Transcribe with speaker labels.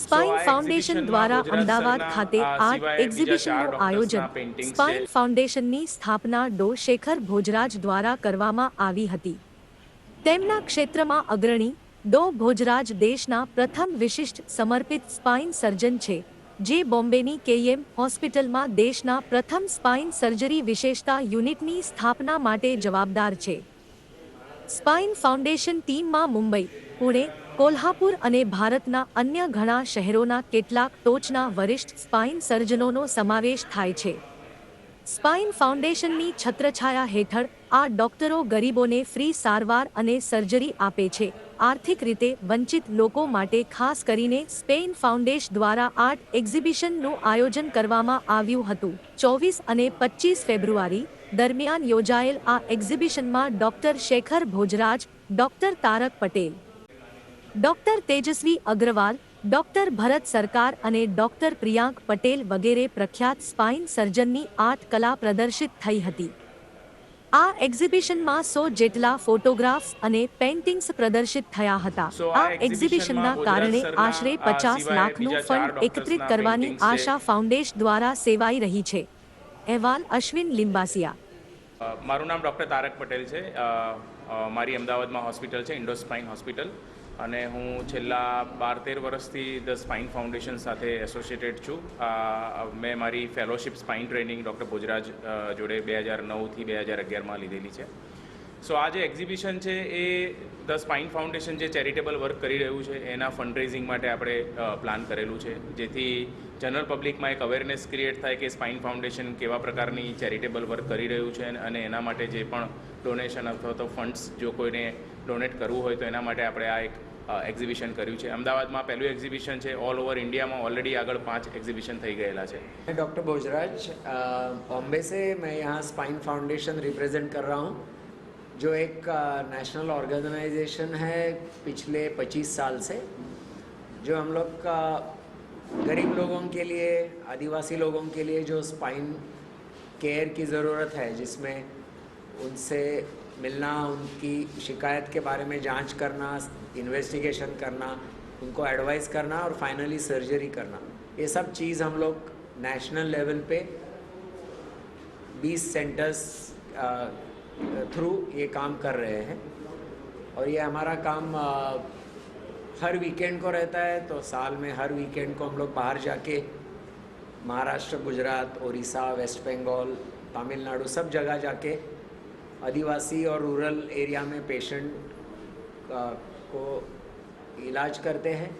Speaker 1: Spine foundation દ્વારા અમદાવાદ ખાતે art એક્ઝિબિશનનું આયોજન સ્પાઇન ફાઉન્ડેશનની સ્થાપના ડો શેખર ભોજરાજ દ્વારા કરવામાં આવી હતી. તેમના ક્ષેત્રમાં અગ્રણી ડો ભોજરાજ દેશના પ્રથમ વિશિષ્ટ સમર્પિત સ્પાઇન સર્જન છે જે બોમ્બેની કેએમ હોસ્પિટલમાં દેશના પ્રથમ સ્પાઇન સર્જરી વિશેષતા યુનિટની સ્થાપના માટે જવાબદાર છે. સ્પાઇન ફાઉન્ડેશન ટીમમાં મુંબઈ પુણે કોલ્હાપુર અને ભારતના અન્ય ઘણા શહેરોના કેટલાક ટોચના વરિષ્ઠ સ્પાઇન સર્જનોનો સમાવેશ થાય છે. સ્પાઇન ફાઉન્ડેશનની છત્રછાયા હેઠળ આ ડોક્ટરો ગરીબોને ફ્રી સારવાર અને સર્જરી આપે છે. આર્થિક રીતે વંચિત લોકો માટે ખાસ કરીને સ્પેન ફાઉન્ડેશ દ્વારા આર્ટ એક્ઝિબિશનનું આયોજન કરવામાં આવ્યું હતું. ચોવીસ અને પચીસ ફેબ્રુઆરી દરમિયાન યોજાયેલ આ એક્ઝિબિશનમાં doctor Shekhar Bhojraj, doctor Tarak Patel doctor Tejasvi Agrawal doctor ભરત સરકાર અને ડોક્ટર પ્રિયાંક પટેલ વગેરે પ્રખ્યાત સ્પાઇન સર્જનની આર્ટ કલા પ્રદર્શિત થઈ હતી. આ એક્ઝિબિશનમાં સો જેટલા ફોટોગ્રાફ્સ અને પેઇન્ટિંગ્સ પ્રદર્શિત થયા હતા. આ એક્ઝિબિશનના કારણે આશરે પચાસ લાખનું ફંડ એકત્રિત કરવાની આશા ફાઉન્ડેશન દ્વારા સેવાઈ રહી છે. અહેવાલ અશ્વિન લિંબાસિયા.
Speaker 2: મારું નામ ડૉક્ટર તારક પટેલ છે. મારી અમદાવાદમાં હોસ્પિટલ છે ઇન્ડોસ્પાઇન હોસ્પિટલ. અને હું છેલ્લા બાર તેર વર્ષથી ધ સ્પાઇન ફાઉન્ડેશન સાથે એસોસિએટેડ છું. મેં મારી fellowship spine training doctor Bhojraj જોડે બે હજાર નવથી બે હજાર અગિયારમાં લીધેલી છે. સો આ જે એક્ઝિબિશન છે એ ધ સ્પાઇન ફાઉન્ડેશન જે ચેરિટેબલ વર્ક કરી રહ્યું છે એના ફંડરેઝિંગ માટે આપણે પ્લાન કરેલું છે જેથી જનરલ પબ્લિકમાં એક અવેરનેસ ક્રિએટ થાય કે સ્પાઇન ફાઉન્ડેશન કેવા પ્રકારની ચેરિટેબલ વર્ક કરી રહ્યું છે અને એના માટે જે પણ ડોનેશન અથવા તો ફંડ્સ જો કોઈને ડોનેટ કરવું હોય તો એના માટે આપણે આ એક એક્ઝિબિશન કર્યું છે અમદાવાદમાં પહેલું એક્ઝિબિશન છે ઓલ ઓવર ઇન્ડિયામાં ઓલરેડી આગળ પાંચ એક્ઝિબિશન થઈ ગયેલા છે
Speaker 3: मैं डॉक्टर भोजराज अ, बॉम्बे से मैं यहाँ स्पाइन फाउंडेशन रिप्रेजेंट कर रहा हूँ जो एक नेशनल ऑर्गेनाइजेशन है पिछले 25 साल से, जो हम लोग का गरीब लोगों के लिए, आदिवासी लोगों के लिए जो स्पाइन केयर की ज़रूरत है, जिसमें उनसे मिलना, उनकी शिकायत के बारे में जाँच करना इन्वेस्टिगेशन करना, उनको एडवाइस करना और फाइनली सर्जरी करना, ये सब चीज़ हम लोग नेशनल लेवल पे 20 सेंटर्स थ्रू ये काम कर रहे हैं। और ये हमारा काम हर वीकेंड को रहता है तो साल में हर वीकेंड को हम लोग बाहर जाके महाराष्ट्र, गुजरात उड़ीसा वेस्ट बंगाल, तमिलनाडु सब जगह जाके आदिवासी और रूरल एरिया में पेशेंट को इलाज करते हैं।